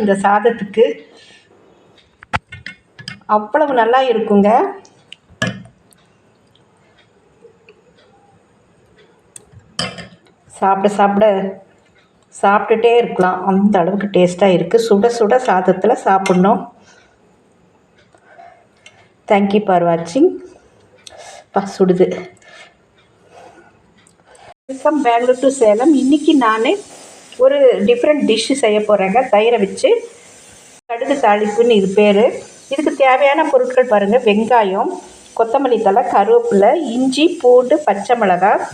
இந்த சாதத்துக்கு அவ்வளவு நல்லா இருக்குங்க. சாப்பிட சாப்பிட சாப்பிட்டுட்டே இருக்கலாம். அந்த அளவுக்கு டேஸ்ட்டாக இருக்குது சுட சுட சாதத்தில் சாப்பிட்ணும். தேங்க்யூ ஃபார் வாட்சிங் பா சுடுது. வெல்கம் பெங்களூர் டு சேலம் இன்றைக்கி நான் ஒரு டிஃப்ரெண்ட் டிஷ்ஷு செய்ய போகிறேங்க தயிரை வச்சு கடுகு தாளிப்புன்னு இது பேர். இதுக்கு தேவையான பொருட்கள் பாருங்கள் வெங்காயம் கொத்தமல்லி தழை கருவேப்பிலை இஞ்சி பூண்டு பச்சை மிளகாய்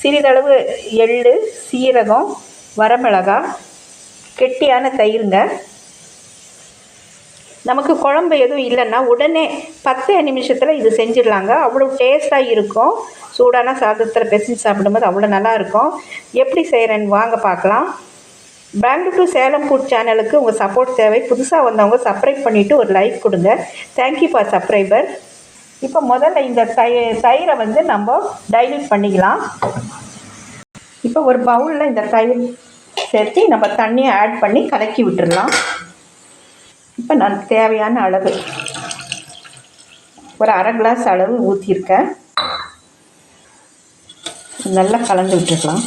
சிறிதளவு எள் சீரகம் வரமிளகாய் கெட்டியான தயிருங்க. நமக்கு குழம்பு எதுவும் இல்லைன்னா உடனே பத்து நிமிஷத்தில் இது செஞ்சிடலாங்க. அவ்வளோ டேஸ்ட்டாக இருக்கும். சூடான சாதத்தில் பெசஞ்சு சாப்பிடும்போது அவ்வளோ நல்லாயிருக்கும். எப்படி செய்கிறேன்னு வாங்க பார்க்கலாம். பெங்களூர் டு சேலம் ஃபுட் சேனலுக்கு உங்கள் சப்போர்ட் தேவை. புதுசாக வந்தவங்க சப்ஸ்கிரைப் பண்ணிவிட்டு ஒரு லைக் கொடுங்க. தேங்க்யூ ஃபார் சப்ஸ்கிரைபர் இப்போ முதல்ல இந்த தய தயிரை வந்து நம்ம டைல்யூட் பண்ணிக்கலாம். இப்போ ஒரு பவுலில் இந்த தயிர் சேர்த்து நம்ம தண்ணியை ஆட் பண்ணி கலக்கி விட்டுடலாம். இப்போ நான் தேவையான அளவு ஒரு அரை கிளாஸ் அளவு ஊற்றியிருக்கேன் நல்லா கலந்து விட்டுக்கலாம்.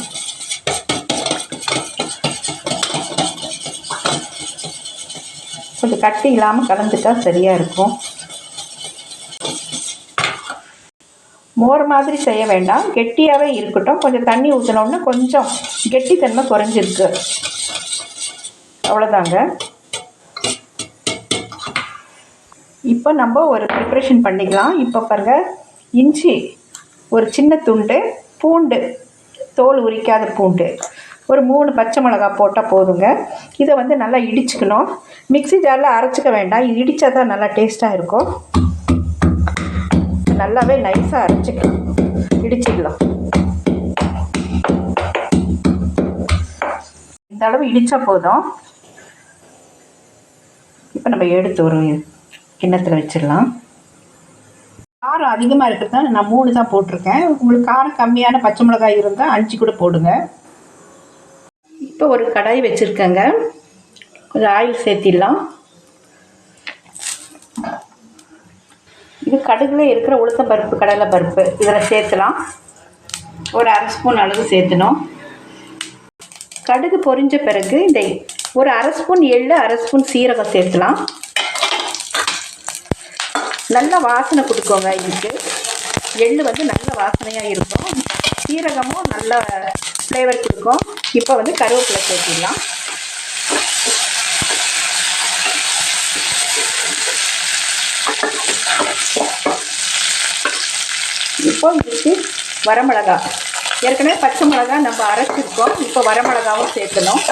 கொஞ்சம் கட்டி இல்லாமல் கலந்துட்டால் சரியாக இருக்கும். மோர் மாதிரி செய்ய வேண்டாம். கெட்டியாகவே இருக்கட்டும். கொஞ்சம் தண்ணி ஊற்றினோன்னா கொஞ்சம் கெட்டித்தன்மை குறைஞ்சிருக்கு. அவ்வளோதாங்க இப்போ நம்ம ஒரு ப்ரிப்ரேஷன் பண்ணிக்கலாம். இப்போ பாருங்கள் இஞ்சி ஒரு சின்ன துண்டு பூண்டு தோல் உரிக்காத பூண்டு ஒரு மூணு பச்சை மிளகா போட்டால் போதுங்க. இதை வந்து நல்லா இடிச்சுக்கணும். மிக்ஸி ஜாரில் அரைச்சிக்க வேண்டாம். இது இடித்தா தான் நல்லா டேஸ்ட்டாக இருக்கும். நல்லாவே நைஸாக அரைச்சிக்கலாம். இடிச்சிக்கலாம். இந்த அளவு இடித்தா போதும். இப்போ நம்ம எடுத்து இது கிண்ணத்தில் வச்சிடலாம். காரம் அதிகமாக இருக்கிறதுனால நான் மூணு தான் போட்டிருக்கேன். உங்களுக்கு காரம் கம்மியான பச்சை மிளகாய் இருந்தால் அஞ்சு கூட போடுங்க. இப்போ ஒரு கடாய் வச்சுருக்கேங்க. கொஞ்சம் ஆயில் சேர்த்திடலாம். இது கடுகுல இருக்கிற உளுத்த பருப்பு கடலை பருப்பு இதில் சேர்த்துலாம். ஒரு அரை ஸ்பூன் அளவு சேர்த்தணும். கடுகு பொரிஞ்ச பிறகு இந்த ஒரு அரை ஸ்பூன் எள்ளு அரை ஸ்பூன் சீரகம் சேர்த்துலாம். நல்ல வாசனை கொடுக்கோங்க இதுக்கு எள்ளு வந்து நல்ல வாசனையாக இருக்கும். சீரகமும் நல்ல ஃப்ளேவர் கொடுக்கும். இப்போ வந்து கருவேப்பிலை சேர்த்திடலாம். இப்போ இதுக்கு வரமிளகா ஏற்கனவே பச்சை மிளகா நம்ம அரைச்சிருக்கோம். இப்போ வரமிளகாவும் சேர்க்கணும்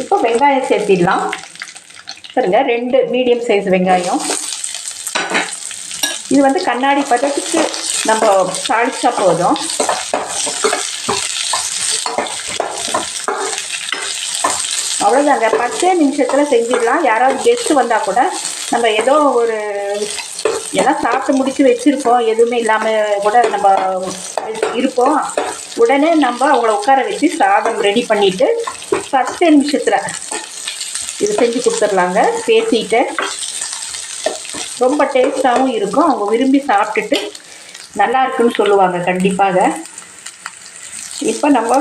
இப்போ வெங்காயம் சேர்த்திடலாம். பாருங்க ரெண்டு மீடியம் சைஸ் வெங்காயம். இது வந்து கண்ணாடி பதத்துக்கு நம்ம தாளிச்சா போதும். அவ்வளோதாங்க பத்தே நிமிஷத்தில் செஞ்சிடலாம். யாராவது கெஸ்ட்டு வந்தால் கூட நம்ம ஏதோ ஒரு எல்லாம் சாப்பிட்டு முடிச்சு வச்சுருப்போம் எதுவுமே இல்லாமல் கூட நம்ம இருப்போம். உடனே நம்ம அவங்கள உட்கார வச்சு சாதம் ரெடி பண்ணிவிட்டு பத்து நிமிஷத்தில் இது செஞ்சு கொடுத்துர்லாங்க பேசிட்டு ரொம்ப டேஸ்ட்டாகவும் இருக்கும். அவங்க விரும்பி சாப்பிட்டுட்டு நல்லா இருக்குன்னு சொல்லுவாங்க கண்டிப்பாக. இப்போ நம்ம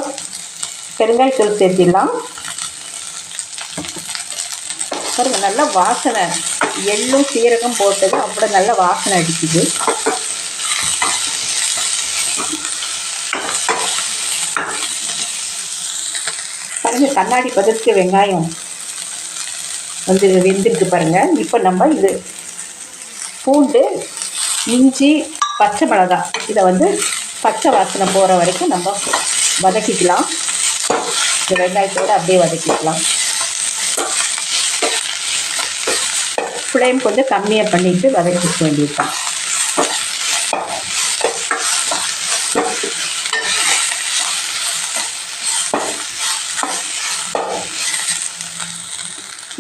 பெருங்காயத்தூள் சேர்த்திடலாம். பாருங்கள் நல்ல வாசனை. எள்ளும் சீரகம் போட்டது அப்புறம் நல்ல வாசனை அடிக்குது. பாருங்கள் கண்ணாடி பதத்துக்கு வெங்காயம் வந்து வெந்திருக்கு பாருங்கள் இப்போ நம்ம இது பூண்டு இஞ்சி பச்சை மிளகா இதை வந்து பச்சை வாசனை போகிற வரைக்கும் நம்ம வதக்கிக்கலாம். இந்த வெங்காயத்தோடு அப்படியே வதக்கிக்கலாம். ஃப்ளேம் கொஞ்சம் கம்மியாக பண்ணிவிட்டு வதக்கிக்க வேண்டியிருக்கான்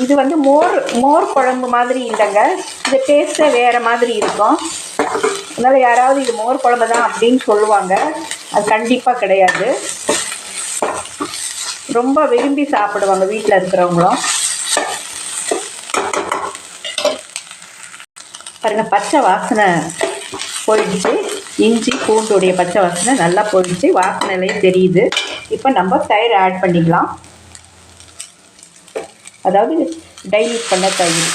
இது வந்து மோர் மோர் குழம்பு மாதிரி இல்லைங்க. இது டேஸ்ட்டே வேறு மாதிரி இருக்கும். அதனால் யாராவது இது மோர் குழம்பு தான் அப்படின்னு சொல்லுவாங்க. அது கண்டிப்பாக கிடையாது. ரொம்ப விரும்பி சாப்பிடுவாங்க வீட்டில் இருக்கிறவங்களும். பாருங்கள் பச்சை வாசனை போயிடுச்சு. இஞ்சி பூண்டுடைய பச்சை வாசனை நல்லா போயிடுச்சு. வாசனையிலே தெரியுது. இப்போ நம்ம தயிர் ஆட் பண்ணிக்கலாம். அதாவது டைல்யூட் பண்ண தயிர்.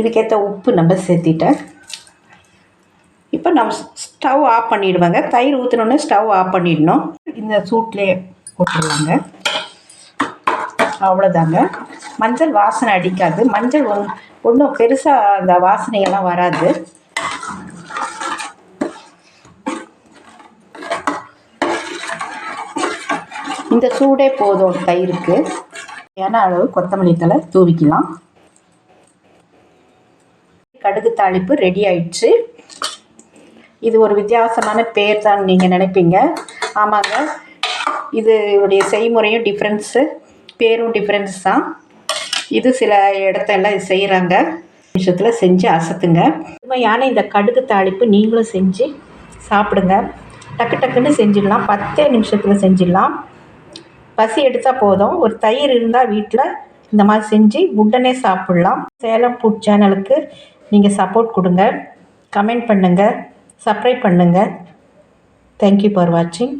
இதுக்கேற்ற உப்பு நம்ம சேர்த்திட்டேன். இப்போ நம்ம ஸ்டவ் ஆஃப் பண்ணிடுவாங்க. தயிர் ஊற்றினோடனே ஸ்டவ் ஆஃப் பண்ணிடணும். இந்த சூட்லேயே போட்டுருவாங்க. அவ்வளோதாங்க மஞ்சள் வாசனை அடிக்காது. மஞ்சள் ஒன் ஒன்றும் பெருசாக அந்த வாசனையெல்லாம் வராது. இந்த சூடே போதும் தயிருக்கு. ஏன்னா அளவு கொத்தமல்லி தழை தூவிக்கலாம். கடுகு தாளிப்பு ரெடி ஆயிடுச்சு. இது ஒரு வித்தியாசமான பேர் தான் நீங்கள் நினைப்பீங்க. ஆமாங்க. இது உடைய செய்முறையும் டிஃப்ரென்ஸு பேரும் டிஃப்ரென்ஸ் தான். இது சில இடத்தெல்லாம் இது செய்கிறாங்க விஷயத்தில் செஞ்சு அசத்துங்க. உண்மையான இந்த கடுகு தாளிப்பு நீங்களும் செஞ்சு சாப்பிடுங்க. டக்கு டக்குன்னு செஞ்சிடலாம். பத்தே நிமிஷத்தில் செஞ்சிடலாம். பசி எடுத்தால் போதும். ஒரு தயிர் இருந்தால் வீட்டில் இந்த மாதிரி செஞ்சு உடனே சாப்பிட்லாம். சேலம் ஃபுட் சேனலுக்கு நீங்கள் சப்போர்ட் கொடுங்க. கமெண்ட் பண்ணுங்கள் சப்ஸ்கிரைப் பண்ணுங்கள் தேங்க்யூ ஃபார் வாட்சிங்